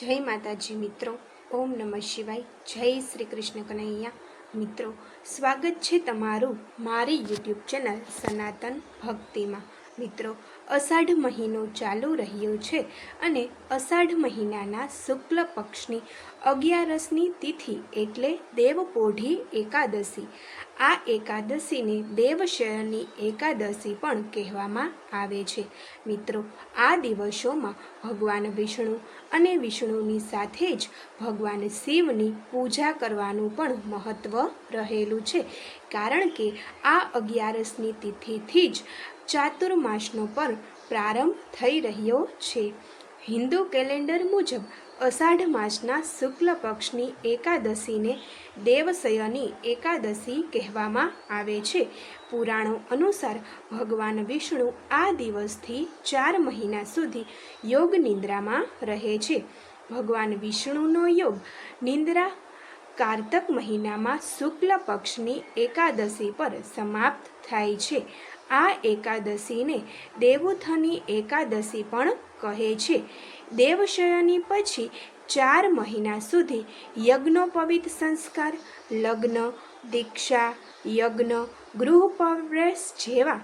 જય માતાજી મિત્રો. ઓમ નમઃ શિવાય. જય શ્રી કૃષ્ણ કનૈયા. મિત્રો, સ્વાગત છે તમારું મારી યુટ્યુબ ચેનલ સનાતન ભક્તિમાં. મિત્રો, અષાઢ મહિનો ચાલુ રહ્યો છે અને અષાઢ મહિનાના શુક્લ પક્ષની અગિયારસની તિથિ એટલે દેવપોઢી એકાદશી. આ એકાદશીને દેવશયની એકાદશી પણ કહેવામાં આવે છે. મિત્રો, આ દિવસોમાં ભગવાન વિષ્ણુ અને વિષ્ણુની સાથે જ ભગવાન શિવની પૂજા કરવાનું પણ મહત્ત્વ રહેલું છે. કારણ કે આ અગિયારસની તિથિથી જ ચાતુર્માસનો પણ પ્રારંભ થઈ રહ્યો છે. હિન્દુ કેલેન્ડર મુજબ અષાઢ માસના શુક્લ પક્ષની એકાદશીને દેવશયની એકાદશી કહેવામાં આવે છે. પુરાણો અનુસાર ભગવાન વિષ્ણુ આ દિવસથી ચાર મહિના સુધી યોગ નિંદ્રામાં રહે છે. ભગવાન વિષ્ણુનો યોગ નિંદ્રા કારતક મહિનામાં શુક્લ પક્ષની એકાદશી પર સમાપ્ત થાય છે. આ એકાદશીને દેવુથની એકાદશી પણ કહે છે. દેવશયની પછી ચાર મહિના સુધી યજ્ઞોપવિત સંસ્કાર, લગ્ન, દીક્ષા, યજ્ઞ ગૃહ જેવા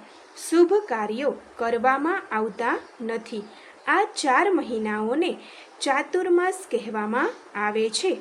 શુભ કાર્યો કરવામાં આવતા નથી. આ ચાર મહિનાઓને ચાતુર્માસ કહેવામાં આવે છે.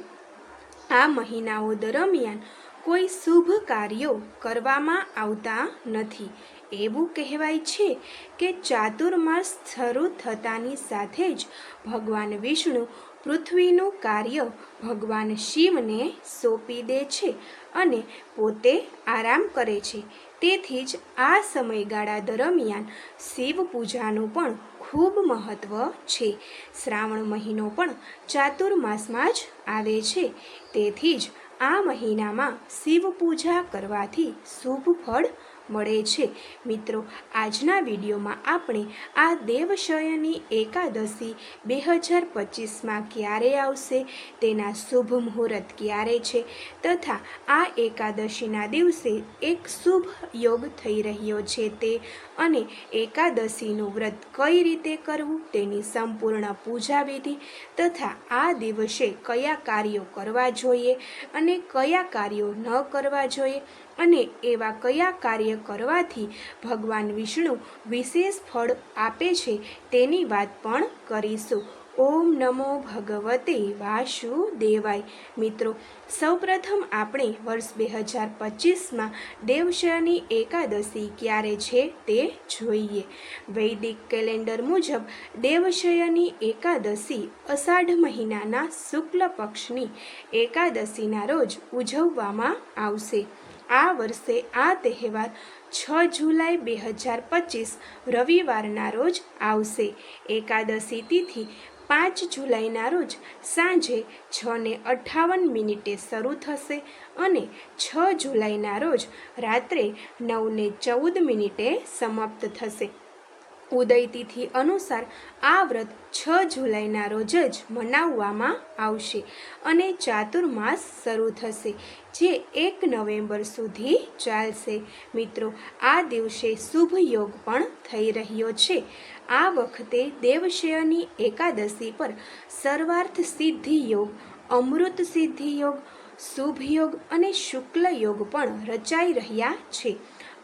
આ મહિનાઓ દરમિયાન કોઈ શુભ કાર્યો કરવામાં આવતા નથી. એવું કહેવાય છે કે ચાતુર્માસ શરૂ થતાની સાથે જ ભગવાન વિષ્ણુ પૃથ્વીનું કાર્ય ભગવાન શિવને સોંપી દે છે અને પોતે આરામ કરે છે. તેથી જ આ સમયગાળા દરમિયાન શિવ પૂજાનું પણ ખૂબ મહત્ત્વ છે. શ્રાવણ મહિનો પણ ચાતુર્માસમાં જ આવે છે. તેથી જ આ મહિનામાં શિવ પૂજા કરવાથી શુભ ફળ મળે છે. મિત્રો, આજના વિડીયોમાં આપણે આ દેવશયની એકાદશી બે હજાર પચીસમાં ક્યારે આવશે, તેના શુભ મુહૂર્ત ક્યારે છે, તથા આ એકાદશીના દિવસે એક શુભ યોગ થઈ રહ્યો છે તે અને એકાદશીનું વ્રત કઈ રીતે કરવું તેની સંપૂર્ણ પૂજા વિધિ તથા આ દિવસે કયા કાર્યો કરવા જોઈએ અને કયા કાર્યો ન કરવા જોઈએ અને એવા કયા કાર્ય કરવાથી ભગવાન વિષ્ણુ વિશેષ ફળ આપે છે તેની વાત પણ કરીશું. ઓમ નમો ભગવતે વાસુદેવાય. મિત્રો, સૌપ્રથમ આપણે વર્ષ બે હજાર પચીસમાં દેવશયની એકાદશી ક્યારે છે તે જોઈએ. વૈદિક કેલેન્ડર મુજબ દેવશયની એકાદશી અષાઢ મહિનાના શુક્લ પક્ષની એકાદશીના રોજ ઉજવવામાં આવશે. આ વર્ષે આ તહેવાર છ જુલાઈ બે હજાર પચીસ રવિવારના રોજ આવશે. એકાદશી તિથિ પાંચ જુલાઈના રોજ સાંજે છને અઠ્ઠાવન મિનિટે શરૂ થશે અને છ જુલાઈના રોજ રાત્રે નવને ચૌદ મિનિટે સમાપ્ત થશે. ઉદય તિથિ અનુસાર આ વ્રત છ જુલાઈના રોજ જ મનાવવામાં આવશે અને ચાતુર્માસ શરૂ થશે, જે એક નવેમ્બર સુધી ચાલશે. મિત્રો, આ દિવસે શુભ યોગ પણ થઈ રહ્યો છે. આ વખતે દેવશયની એકાદશી પર સર્વાર્થ સિદ્ધિ યોગ, અમૃત સિદ્ધિ યોગ, શુભ યોગ અને શુક્લ યોગ પણ રચાઈ રહ્યા છે.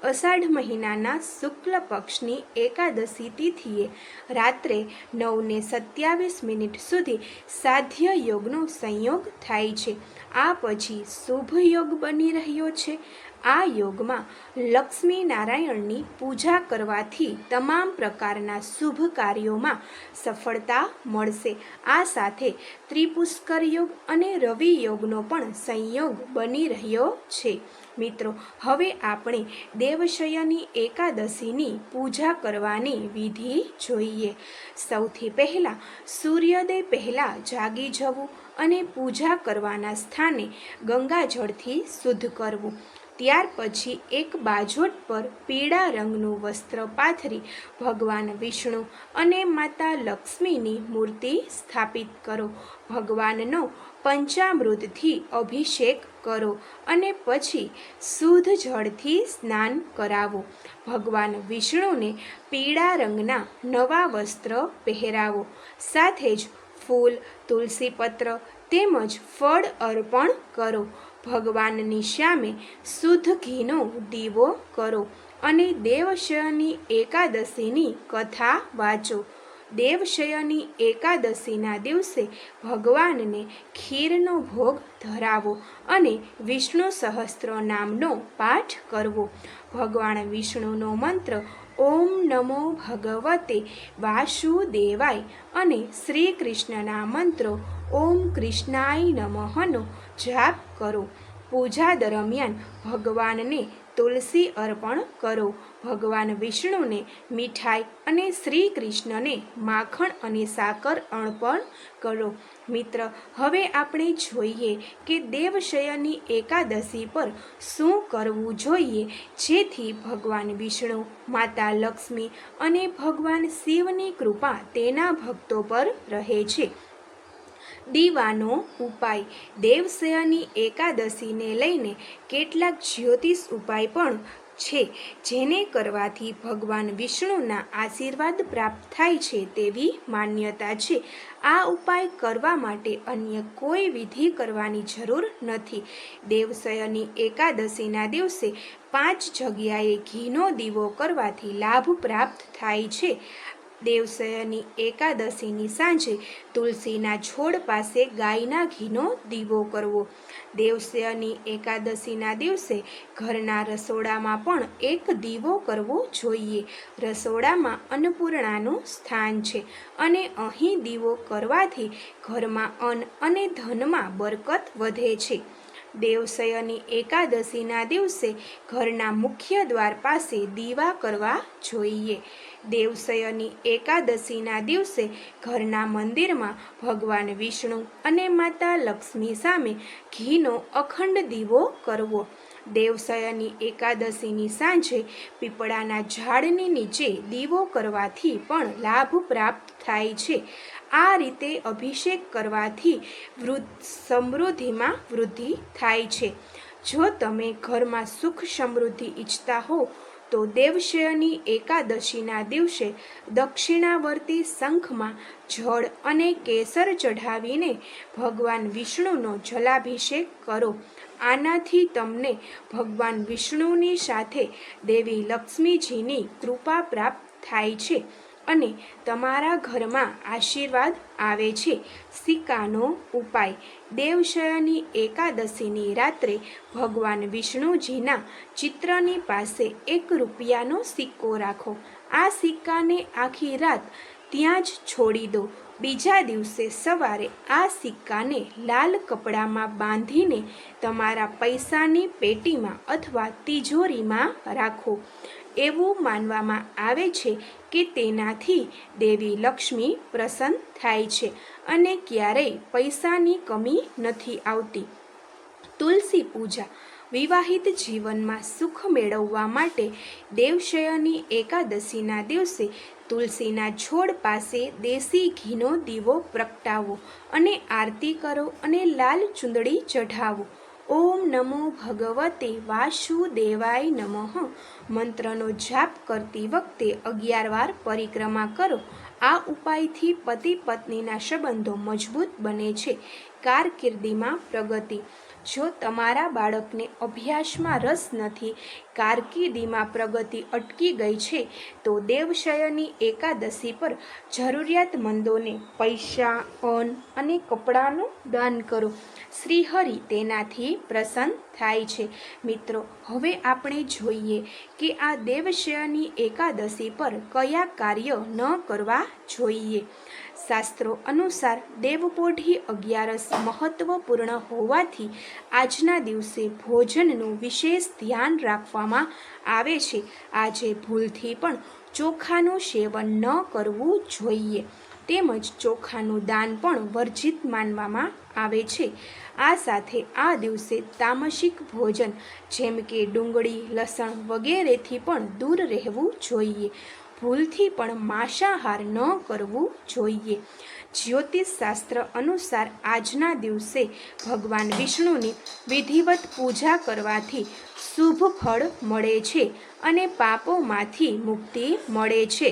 અષાઢ મહિનાના શુક્લ પક્ષની એકાદશી તિથિએ રાત્રે નવને સત્યાવીસ મિનિટ સુધી સાધ્ય યોગનો સંયોગ થાય છે. આ પછી શુભ યોગ બની રહ્યો છે. આ યોગમાં લક્ષ્મી નારાયણની પૂજા કરવાથી તમામ પ્રકારના શુભ કાર્યોમાં સફળતા મળશે. આ સાથે ત્રિપુષ્કર યોગ અને રવિ યોગનો પણ સંયોગ બની રહ્યો છે. મિત્રો, હવે આપણે દેવશયની એકાદશીની પૂજા કરવાની વિધિ જોઈએ. સૌથી પહેલાં સૂર્યોદય પહેલાં જાગી જવું અને પૂજા કરવાના સ્થાને ગંગાજળથી શુદ્ધ કરવું. ત્યાર પછી એક બાજોટ પર પીળા રંગનું વસ્ત્ર પાથરી ભગવાન વિષ્ણુ અને માતા લક્ષ્મીની મૂર્તિ સ્થાપિત કરો. ભગવાનનો પંચામૃતથી અભિષેક કરો અને પછી શુદ્ધ જળથી સ્નાન કરાવો. ભગવાન વિષ્ણુને પીળા રંગના નવા વસ્ત્ર પહેરાવો. સાથે જ ફૂલ તુલસી પત્ર તેમજ ફળ અર્પણ કરો. ભગવાનની સામે શુદ્ધ ઘીનો દીવો કરો અને દેવશયની એકાદશીની કથા વાંચો. દેવશયની એકાદશીના દિવસે ભગવાનને ખીરનો ભોગ ધરાવો અને વિષ્ણુ સહસ્ત્ર નામનો પાઠ કરવો. ભગવાન વિષ્ણુનો મંત્ર, ઓમ નમો ભગવતે વાસુદેવાય અને શ્રી કૃષ્ણના મંત્રો, ઓમ કૃષ્ણાય નમઃનો જાપ કરો. પૂજા દરમિયાન ભગવાનને તુલસી અર્પણ કરો. ભગવાન વિષ્ણુને મીઠાઈ અને શ્રી કૃષ્ણને માખણ અને સાકર અર્પણ કરો. મિત્ર, હવે આપણે જોઈએ કે દેવશયની એકાદશી પર શું કરવું જોઈએ, જેથી ભગવાન વિષ્ણુ, માતા લક્ષ્મી અને ભગવાન શિવની કૃપા તેના ભક્તો પર રહે છે. દીવાનો ઉપાય. દેવસયાની એકાદશીને લઈને કેટલાક જ્યોતિષ ઉપાય પણ છે, જેને કરવાથી ભગવાન વિષ્ણુના આશીર્વાદ પ્રાપ્ત થાય છે તેવી માન્યતા છે. આ ઉપાય કરવા માટે અન્ય કોઈ વિધિ કરવાની જરૂર નથી. દેવસયની એકાદશીના દિવસે પાંચ જગ્યાએ ઘીનો દીવો કરવાથી લાભ પ્રાપ્ત થાય છે. દેવસયની એકાદશીની સાંજે તુલસીના છોડ પાસે ગાયના ઘીનો દીવો કરવો. દેવસયની એકાદશીના દિવસે ઘરના રસોડામાં પણ એક દીવો કરવો જોઈએ. રસોડામાં અન્નપૂર્ણાનું સ્થાન છે અને અહીં દીવો કરવાથી ઘરમાં અન્ન અને ધનમાં બરકત વધે છે. દેવસયની એકાદશીના દિવસે ઘરના મુખ્ય દ્વાર પાસે દીવા કરવા જોઈએ. દેવસયની એકાદશીના દિવસે ઘરના મંદિરમાં ભગવાન વિષ્ણુ અને માતા લક્ષ્મી સામે ઘીનો અખંડ દીવો કરવો. દેવસયની એકાદશીની સાંજે પીપળાના ઝાડની નીચે દીવો કરવાથી પણ લાભ પ્રાપ્ત થાય છે. આ રીતે અભિષેક કરવાથી વૃદ્ધ સમૃદ્ધિમાં વૃદ્ધિ થાય છે. જો તમે ઘરમાં સુખ સમૃદ્ધિ ઈચ્છતા હો, તો દેવશયની એકાદશીના દિવસે દક્ષિણાવર્તી શંખમાં જળ અને કેસર ચઢાવીને ભગવાન વિષ્ણુનો જલાભિષેક કરો. આનાથી તમને ભગવાન વિષ્ણુની સાથે દેવી લક્ષ્મીજીની કૃપા પ્રાપ્ત થાય છે. અને તમારા ઘરમાં આશીર્વાદ આવે છે. સિક્કાનો ઉપાય. દેવશયની એકાદશીની રાત્રે ભગવાન વિષ્ણુજીના ચિત્રની પાસે એક રૂપિયાનો સિક્કો રાખો. આ સિક્કાને આખી રાત ત્યાં જ છોડી દો. બીજા દિવસે સવારે આ સિક્કાને લાલ કપડામાં બાંધીને તમારા પૈસાની પેટીમાં અથવા તિજોરીમાં રાખો. એવું માનવામાં આવે છે કે તેનાથી દેવી લક્ષ્મી પ્રસન્ન થાય છે અને ક્યારેય પૈસાની કમી નથી આવતી. તુલસી પૂજા વિવાહિત જીવનમાં સુખ મેળવવા માટે દેવશયની એકાદશીના દિવસે તુલસીના છોડ પાસે દેશી ઘીનો દીવો પ્રગટાવો અને આરતી કરો અને લાલ ચૂંદડી ચઢાવો. ઓમ નમો ભગવતે વાસુદેવાય નમઃ. મંત્રનો જાપ કરતી વખતે અગિયાર વાર પરિક્રમા કરો. આ ઉપાયથી પતિ પત્નીના સંબંધો મજબૂત બને છે. કારકિર્દીમાં પ્રગતિ. જો તમારા બાળકને અભ્યાસમાં રસ નથી, કારકિર્દીમાં પ્રગતિ અટકી ગઈ છે, તો દેવશયની એકાદશી પર જરૂરિયાતમંદોને પૈસા, અન્ન અને કપડાનું દાન કરો. શ્રીહરિ તેનાથી પ્રસન્ન થાય છે. મિત્રો, હવે આપણે જોઈએ કે આ દેવશયની એકાદશી પર કયા કાર્ય ન કરવા જોઈએ. શાસ્ત્રો અનુસાર દેવપોઢી અગિયારસ મહત્વપૂર્ણ હોવાથી આજના દિવસે ભોજનનું વિશેષ ધ્યાન રાખવામાં આવે છે. આજે ભૂલથી પણ ચોખાનું સેવન ન કરવું જોઈએ. તેમજ ચોખાનું દાન પણ વર્જિત માનવામાં આવે છે. આ સાથે આ દિવસે તામસિક ભોજન જેમ કે ડુંગળી, લસણ વગેરેથી પણ દૂર રહેવું જોઈએ. ભૂલથી પણ માંસાહાર ન કરવું જોઈએ. જ્યોતિષ શાસ્ત્ર અનુસાર આજના દિવસે ભગવાન વિષ્ણુની વિધિવત પૂજા કરવાથી શુભ ફળ મળે છે અને પાપોમાંથી મુક્તિ મળે છે.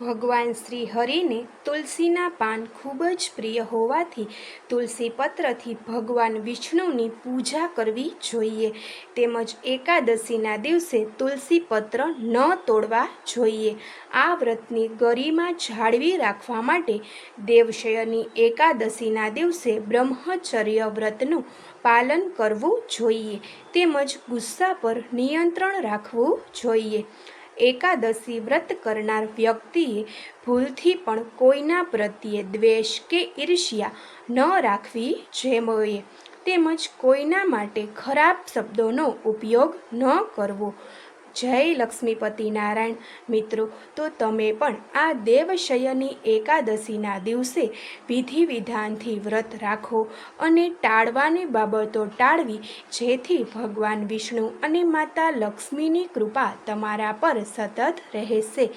ભગવાન શ્રી હરિને તુલસીના પાન ખૂબ જ પ્રિય હોવાથી તુલસી પત્રથી ભગવાન વિષ્ણુની પૂજા કરવી જોઈએ. તેમજ એકાદશીના દિવસે તુલસી પત્ર ન તોડવા જોઈએ. આ વ્રતની ગરિમા જાળવી રાખવા માટે દેવશયની એકાદશીના દિવસે બ્રહ્મચર્ય વ્રતનું પાલન કરવું જોઈએ. તેમજ ગુસ્સા પર નિયંત્રણ રાખવું જોઈએ. એકાદશી વ્રત કરનાર વ્યક્તિએ ભૂલથી પણ કોઈના પ્રત્યે દ્વેષ કે ઈર્ષ્યા ન રાખવી જોઈએ. તેમજ કોઈના માટે ખરાબ શબ્દોનો ઉપયોગ ન કરવો. જય લક્ષ્મીપતિ નારાયણ. મિત્રો, તો તમે પણ આ દેવશયની એકાદશીના દિવસે વિધિ વિધાનથી વ્રત રાખો અને ટાળવાની બાબતો ટાળવી, જેથી ભગવાન વિષ્ણુ અને માતા લક્ષ્મીની કૃપા તમારા પર સતત રહેશે.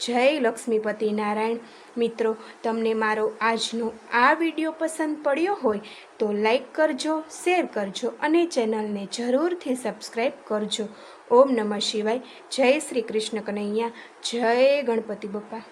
જય લક્ષ્મીપતિ નારાયણ. મિત્રો, તમને મારો આજનો આ વીડિયો પસંદ પડ્યો હોય તો લાઈક કરજો, શેર કરજો અને ચેનલને જરૂરથી સબસ્ક્રાઈબ કરજો. ઓમ નમઃ શિવાય. જય શ્રી કૃષ્ણ કનૈયા. જય ગણપતિ બપ્પા.